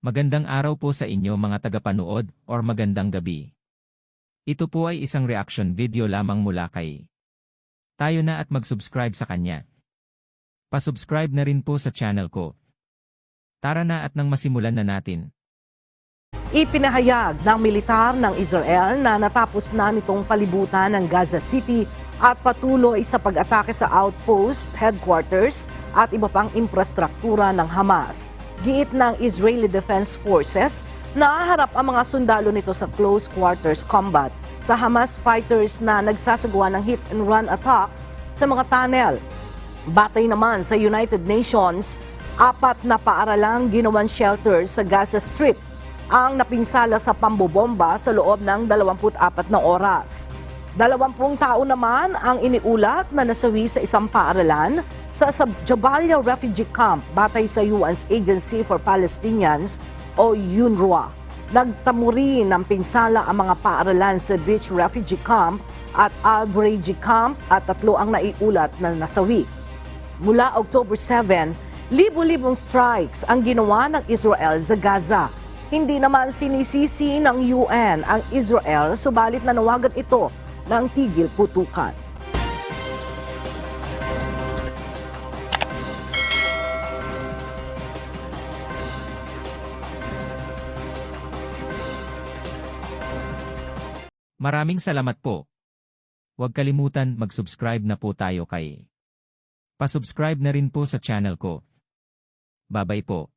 Magandang araw po sa inyo mga tagapanood or magandang gabi. Ito po ay isang reaction video lamang mula kay. Tayo na at mag-subscribe sa kanya. Pasubscribe na rin po sa channel ko. Tara na at nang masimulan na natin. Ipinahayag ng militar ng Israel na natapos na nitong palibutan ng Gaza City at patuloy sa pag-atake sa outpost, headquarters at iba pang infrastruktura ng Hamas. Giit ng Israeli Defense Forces na harap ang mga sundalo nito sa close quarters combat sa Hamas fighters na nagsasagawa ng hit and run attacks sa mga tunnel. Batay naman sa United Nations, apat na paaralang ginawan shelter sa Gaza Strip ang napinsala sa pambobomba sa loob ng 24 na oras. Dalawampung tao naman ang iniulat na nasawi sa isang paaralan sa Jabalia Refugee Camp batay sa UN's Agency for Palestinians o UNRWA. Nagtamuri ng pinsala ang mga paaralan sa Beach Refugee Camp at Al-Breji Camp at tatlo ang naiulat na nasawi. Mula October 7, libo-libong strikes ang ginawa ng Israel sa Gaza. Hindi naman sinisisi ng UN ang Israel subalit nanawagan ito ng tigil putukan. Maraming salamat po. Huwag kalimutan mag-subscribe na po tayo kay. Pasubscribe na rin po sa channel ko. Babay po.